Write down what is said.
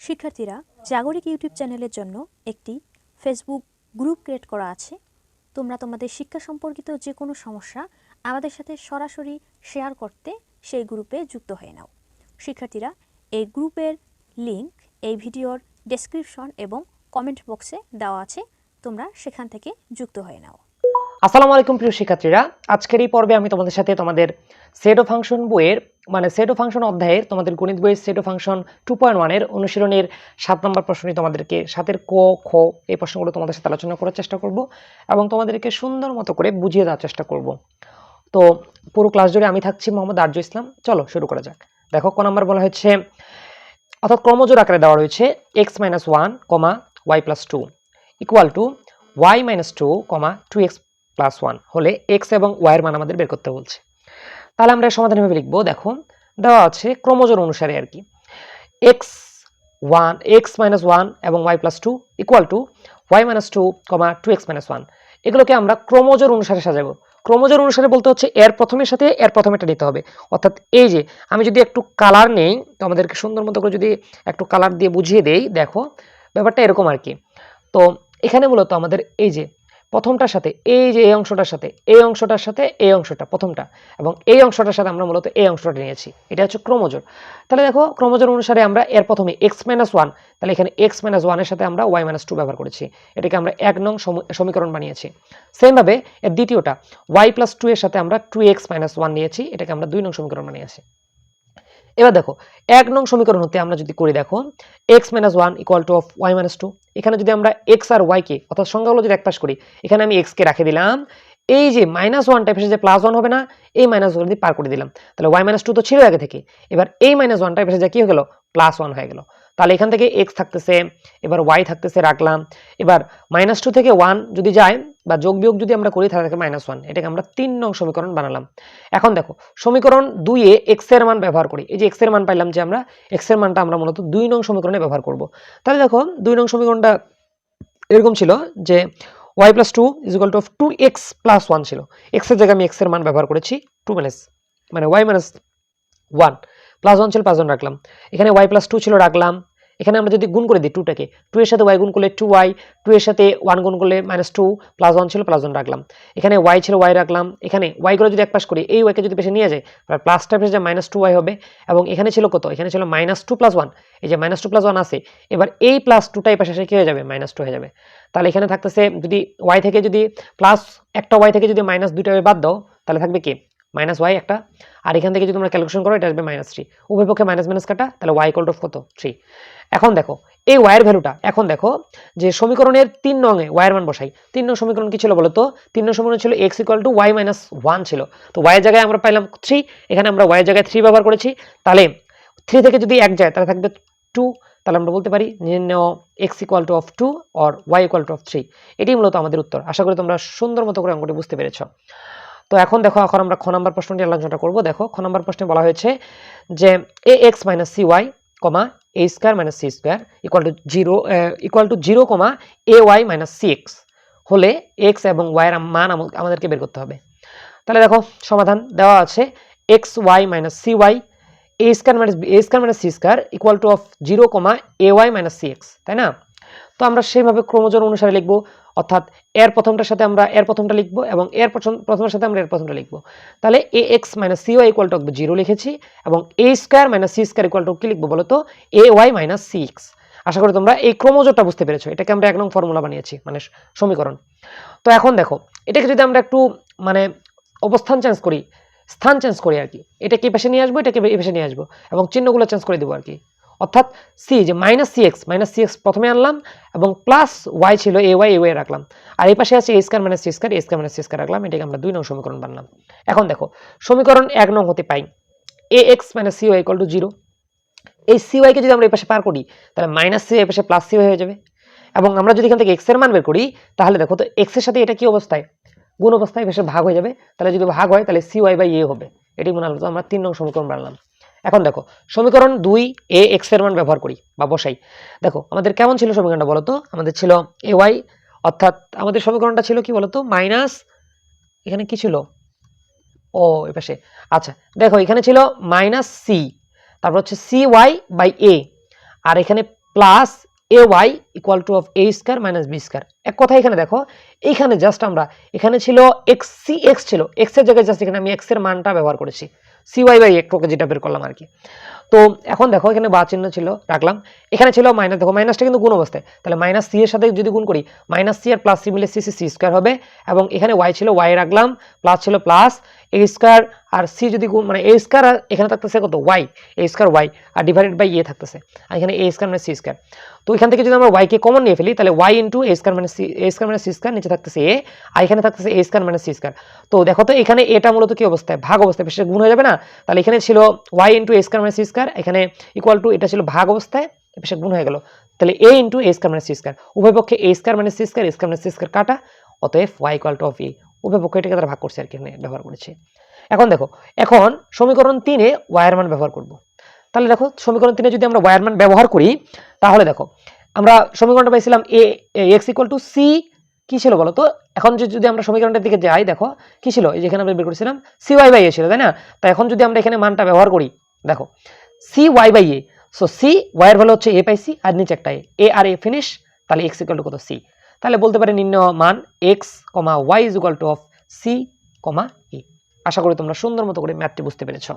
শিক্ষার্থীরা জাগরিক ইউটিউব চ্যানেলের জন্য একটি ফেসবুক গ্রুপ ক্রিয়েট করা আছে। তোমরা তোমাদের শিক্ষা সম্পর্কিত যে কোনো সমস্যা আমাদের সাথে সরাসরি শেয়ার করতে সেই গ্রুপে যুক্ত হয়ে নাও। শিক্ষার্থীরা এই গ্রুপের লিংক এই ভিডিওর ডেসক্রিপশন এবং কমেন্ট বক্সে দেওয়া আছে। তোমরা সেখান থেকে যুক্ত হয়ে নাও। আসসালামু আলাইকুম প্রিয় শিক্ষার্থীরা। আজকের এই পর্বে আমি তোমাদের সাথে তোমাদের সেট ও ফাংশন বইয়ের মানে সেট ও ফাংশন অধ্যায়ের, তোমাদের গণিত বইয়ের সেট ও ফাংশন টু পয়েন্ট ওয়ানের অনুশীলনের সাত নম্বর প্রশ্নটি তোমাদেরকে সাতের ক, খ এই প্রশ্নগুলো তোমাদের সাথে আলোচনা করার চেষ্টা করব এবং তোমাদেরকে সুন্দর মতো করে বুঝিয়ে দেওয়ার চেষ্টা করব। তো পুরো ক্লাস জুড়ে আমি থাকছি মোহাম্মদ আরজু ইসলাম। চলো শুরু করা যাক। দেখো, ক নাম্বার বলা হচ্ছে অর্থাৎ ক্রমজোর আকারে দেওয়া রয়েছে x minus one comma y plus two equal to y minus two comma two x plus one হলে এক্স এবং ওয়াইয়ের মান আমাদের বের করতে বলছে। তাহলে আমরা সমাধানভাবে লিখব দেখো দেওয়া আছে ক্রমজোর অনুসারে আর কি। X one x minus one এবং y plus two equal to y minus two comma two x minus one এগুলোকে আমরা ক্রমজোর অনুসারে সাজাবো। ক্রমজোর অনুসারে বলতে হচ্ছে এর প্রথমের সাথে এর প্রথমেটা নিতে হবে। অর্থাৎ এই যে, আমি যদি একটু কালার নেই, তো আমাদেরকে সুন্দর মতো করে যদি একটু কালার দিয়ে বুঝিয়ে দেই, দেখো, ব্যাপারটা এরকম আর কি। তো এখানে মূলত আমাদের এই যে প্রথমটার সাথে এই যে এই অংশটার সাথে, এই অংশটার সাথে এই অংশটা, প্রথমটা। এবং এই অংশটার সাথে আমরা মূলত এই অংশটা নিয়েছি। এটা হচ্ছে ক্রমজোর তাহলে দেখো ক্রমজোর অনুসারে আমরা এর প্রথমে এক্স মাইনাস ওয়ান তাহলে এখানে এক্স মাইনাস ওয়ানের সাথে আমরা ওয়াই মাইনাস টু ব্যবহার করেছি। এটাকে আমরা এক নং সম- সমীকরণ বানিয়েছি। সেমভাবে এর দ্বিতীয়টা ওয়াই প্লাস টু এর সাথে আমরা টু এক্স মাইনাস ওয়ান নিয়েছি। এটাকে আমরা দুই নং সমীকরণ বানিয়েছি। এবার দেখো, এক নং সমীকরণ হতে আমরা যদি করি দেখো x minus one equal to of y minus two এখানে যদি আমরা এক্স আর ওয়াইকে অর্থাৎ সংখ্যাগুলো যদি এক পাশ করি, এখানে আমি এক্সকে রাখে দিলাম, এই যে মাইনাস ওয়ান এসে যে প্লাস ওয়ান হবে না, এই মাইনাস ওয়ান পার করে দিলাম, তাহলে ওয়াই মাইনাস টু তো ছিল আগে থেকে, এবার এই মাইনাস ওয়ান এসে যে কি হয়ে গেল? প্লাস ওয়ান হয়ে গেল। তাহলে এখান থেকে এক্স থাকতেছে, এবার ওয়াই থাকতেছে রাখলাম। এবার মাইনাস টু থেকে ওয়ান যদি যায় বা যোগ বিয়োগ যদি আমরা করি, তাহলে থাকে মাইনাস ওয়ান এটাকে আমরা তিন নং সমীকরণ বানালাম। এখন দেখো, সমীকরণ দুইয়ে এক্সের মান ব্যবহার করি। এই যে এক্সের মান পাইলাম যে আমরা এক্সের মানটা আমরা মূলত দুই নং সমীকরণে ব্যবহার করব। তাহলে দেখো, দুই নং সমীকরণটা এরকম ছিল যে y plus two is equal to two x plus one ছিল। এক্সের জায়গায় আমি এক্সের মান ব্যবহার করেছি টু মাইনাস মানে y minus one plus one ছিল প্লাস ওয়ান রাখলাম। এখানে ওয়াই প্লাস টু ছিল, রাখলাম। এখানে আমরা যদি গুণ করে দিই টুটাকে টু এর সাথে ওয়াই গুণ করলে টু ওয়াই টু এর সাথে ওয়ান গুণ করলে মাইনাস টু প্লাস ওয়ান ছিল প্লাস ওয়ান রাখলাম। এখানে ওয়াই ছিল ওয়াই রাখলাম, এখানে ওয়াই করে যদি এক পাশ করি, এই ওয়াইকে যদি পেশে নিয়ে যায় প্লাসটা পেছনে যায় মাইনাস টু ওয়াই হবে, এবং এখানে ছিল কত? এখানে ছিল মাইনাস টু প্লাস ওয়ান এই যে মাইনাস টু প্লাস ওয়ান আছে, এবার এই প্লাস টুটা এই পাশে এসে কি হয়ে যাবে? মাইনাস টু হয়ে যাবে। তাহলে এখানে থাকতেছে, যদি ওয়াই থেকে যদি প্লাস একটা ওয়াই থেকে যদি মাইনাস দুইটা বাদ দাও, তাহলে থাকবে কি? মাইনাস ওয়াই একটা। আর এখান থেকে যদি তোমরা ক্যালকুলেশন করো, এটা আসবে মাইনাস থ্রি। উভয় পক্ষে মাইনাস মাইনাস কাটা, তাহলে ওয়াই ইকল কত? থ্রি। এখন দেখো, এই ওয়াইয়ের ভ্যালুটা এখন দেখো যে সমীকরণের তিন নঙে ওয়াইয়ের মান বসাই। তিন নং সমীকরণ কি ছিল বলো তো তিন নং সমীকরণ ছিল x equal to y minus one ছিল। তো ওয়াইয়ের জায়গায় আমরা পাইলাম থ্রি, এখানে আমরা ওয়াইয়ের জায়গায় থ্রি ব্যবহার করেছি। তাহলে থ্রি থেকে যদি এক যায়, তাহলে থাকবে টু তাহলে আমরা বলতে পারি নির্ণয় x equal to of two or y equal to of three এটি মূলত আমাদের উত্তর। আশা করি তোমরা সুন্দর মতো করে অঙ্কটি বুঝতে পেরেছ। তো এখন দেখো, এখন আমরা খ নম্বর প্রশ্নটি আলোচনা করব। দেখো, খ নম্বর প্রশ্নে বলা হয়েছে যে a x minus c y comma a square minus c square equal to zero equal to zero comma a y minus c x হলে এক্স এবং ওয়াইয়ের মান আমা- আমাদেরকে বের করতে হবে। তাহলে দেখো, সমাধান দেওয়া আছে x y minus c y a square minus a square minus c square equal to of zero comma a y minus c x তাই না? তো আমরা সেইভাবে ক্রমজোর অনুসারে লিখব, অর্থাৎ এর প্রথমটার সাথে আমরা এর প্রথমটা লিখব এবং এর প্রথমের সাথে আমরা এর প্রথমটা লিখব। তাহলে a x minus c y equal to zero লিখেছি এবং a square minus c square equal to কি লিখব বলো তো a y minus c x আশা করি তোমরা এই ক্রমজোরটা বুঝতে পেরেছ, এটাকে আমরা এক নং ফর্মুলা বানিয়েছি মানে সমীকরণ। তো এখন দেখো, এটাকে যদি আমরা একটু মানে অবস্থান চেঞ্জ করি, স্থান চেঞ্জ করি আর কি এটাকে এই পাশে নিয়ে আসব, এটাকে এই পাশে নিয়ে আসব এবং চিহ্নগুলো চেঞ্জ করে দেবো আর কি। অর্থাৎ সি যে minus c x minus c x প্রথমে আনলাম এবং প্লাস ওয়াই ছিল এ ওয়াই এ ওয়াই রাখলাম। আর এই পাশে আছে a square minus c square a square minus c square রাখলাম, এটাকে আমরা দুই নং সমীকরণ বানলাম। এখন দেখো, সমীকরণ এক নং হতে পাই। A X minus C Y equal to zero এই সি ওয়াইকে যদি আমরা এই পাশে পার করি, তাহলে মাইনাস সি পাশে প্লাস সি হয়ে যাবে। এবং আমরা যদি এখান থেকে এক্সের মান বের করি, তাহলে দেখো তো এক্সের সাথে এটা কি অবস্থায়? গুণ অবস্থায় বেশি ভাগ হয়ে যাবে। তাহলে যদি ভাগ হয়, তাহলে সি ওয়াই বাই এ হবে। এটি মনে হলো তো আমরা তিন নং সমীকরণ বানালাম। এখন দেখো, সমীকরণ দুই এ এক্সের মান ব্যবহার করি, বা বসাই। দেখো, আমাদের কেমন ছিল সমীকরণটা বলতো? আমাদের ছিল এ ওয়াই, অর্থাৎ আমাদের সমীকরণটা ছিল কি বলতো? মাইনাস, এখানে কি ছিল? ও, এ পাশে। আচ্ছা দেখো, এখানে ছিল মাইনাস সি, তারপর হচ্ছে সি ওয়াই বাই এ, আর এখানে plus a y equal to of a square minus b square এক কথা এখানে দেখো এইখানে জাস্ট আমরা, এখানে ছিল এক্স সি এক্স ছিল। এক্সের জায়গায় জাস্ট এখানে আমি এক্সের মানটা ব্যবহার করেছি। সি ওয়াই বাই একটুকে যেটা বের করলাম আর কি তো এখন দেখো এখানে বা চিহ্ন ছিল, রাখলাম। এখানে ছিল মাইনাস দেখো মাইনাসটা কিন্তু গুণ অবস্থায়। তাহলে মাইনাস সি এর সাথে যদি গুণ করি মাইনাস সি আর প্লাস সি মিলে সি সি সি স্কোয়ার হবে এবং এখানে ওয়াই ছিল ওয়াই রাখলাম প্লাস ছিল প্লাস এ স্কোয়ার আর সি যদি গুণ মানে এ স্কোয়ার এখানে থাকতেছে কত? ওয়াই এ স্কোয়ার ওয়াই আর ডিভাইডেড বাই এ থাকতেছে। আর এখানে এ স্কোয়ার মানে সি স্কোয়ার তো এখান থেকে যদি আমরা ওয়াইকে কমন নিয়ে ফেলি, তাহলে ওয়াই ইন্টু এ স্কোয়ার মানে সি এ স্কোয়ার মানে সি স্কোয়ার নিচে থাকতেছে এ আর এখানে থাকতেছে এ স্কোয়ার মানে সি স্কোয়ার তো দেখো তো এখানে এটা মূলত কি অবস্থায়? ভাগ অবস্থায় বেশি গুণ হয়ে যাবে না? তাহলে এখানে ছিল ওয়াই ইন্টু এ স্কোয়ার মানে সি স্কোয়ার এখানে ইকুয়াল টু এটা ছিল ভাগ অবস্থায় পেশে গুণ হয়ে গেল। তাহলে এ ইন্টু এ স্কোয়ার মানে সি স্কোয়ার উভয় পক্ষে এ স্কোয়ার মানে সি স্কোয়ার এ স্কোয়ার মানে সি স্কোয়ার কাটা, অতএব y equal to of a উভয় পক্ষে এটাকে তারা ভাগ করছে আর কি এখানে ব্যবহার করেছে। এখন দেখো, এখন সমীকরণ তিনে ওয়াইয়ের মান ব্যবহার করব। তাহলে দেখো, সমীকরণ তিনে যদি আমরা ওয়াইয়ের মান ব্যবহার করি, তাহলে দেখো, আমরা সমীকরণটা পাইছিলাম a x equal to c কি ছিল বলো তো? এখন যদি আমরা সমীকরণটার দিকে যাই, দেখো, কি ছিল? এই যেখানে আমরা বের করেছিলাম সি ওয়াই বাই এ ছিল, তাই না? তা এখন যদি আমরা এখানে মানটা ব্যবহার করি, দেখো c y by a so c y এর ভ্যালু হচ্ছে এ পাইছি আর নিচে একটা এ এ আর এ ফিনিশ তাহলে এক্স ইকুয়াল টু কত? সি তাহলে বলতে পারি নির্ণয় মান x comma y is equal to of c comma a আশা করি তোমরা সুন্দর মতো করে ম্যাথটি বুঝতে পেরেছ।